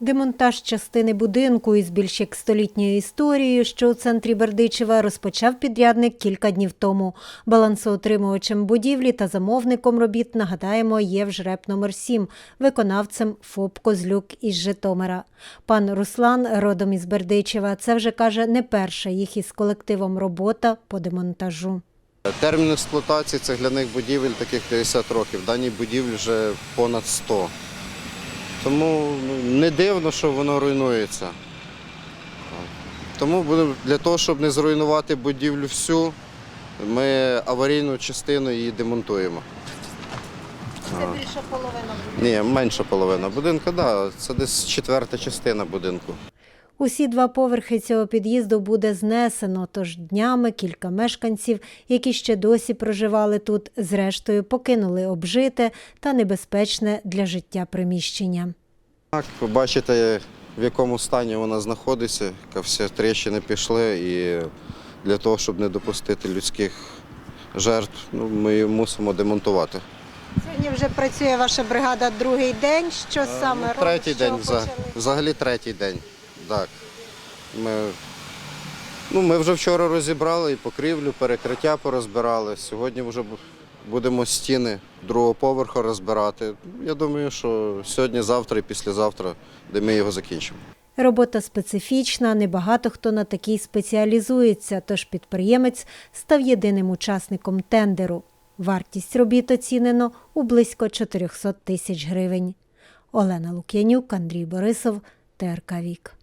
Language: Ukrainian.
Демонтаж частини будинку із більш як столітньою історією, що у центрі Бердичева, розпочав підрядник кілька днів тому. Балансоутримувачем будівлі та замовником робіт, нагадаємо, є вжреп номер 7 виконавцем ФОП Козлюк із Житомира. Пан Руслан, родом із Бердичева, це вже каже не перша їх із колективом робота по демонтажу. Термін експлуатації цегляних будівель таких 50 років. Даній будівлі вже понад 100. Тому ну, не дивно, що воно руйнується. Тому для того, щоб не зруйнувати будівлю всю, ми аварійну частину її демонтуємо. Це більша половина будинку? Ні, менша половина будинку, да, це десь четверта частина будинку. Усі два поверхи цього під'їзду буде знесено, тож днями кілька мешканців, які ще досі проживали тут, зрештою покинули обжите та небезпечне для життя приміщення. Так, ви бачите, в якому стані вона знаходиться, яка всі тріщини пішли, і для того, щоб не допустити людських жертв, ну, ми її мусимо демонтувати. Сьогодні вже працює ваша бригада другий день. Що саме Ну, третій день, вза- взагалі третій день. Так. Ми, ну, ми вже вчора розібрали і покрівлю, перекриття порозбирали. Сьогодні вже будемо стіни другого поверху розбирати. Я думаю, що сьогодні, завтра і післязавтра, де ми його закінчимо. Робота специфічна, небагато хто на такій спеціалізується, тож підприємець став єдиним учасником тендеру. Вартість робіт оцінено у близько 400 тисяч гривень. Олена Лук'янюк, Андрій Борисов, ТРК Вік.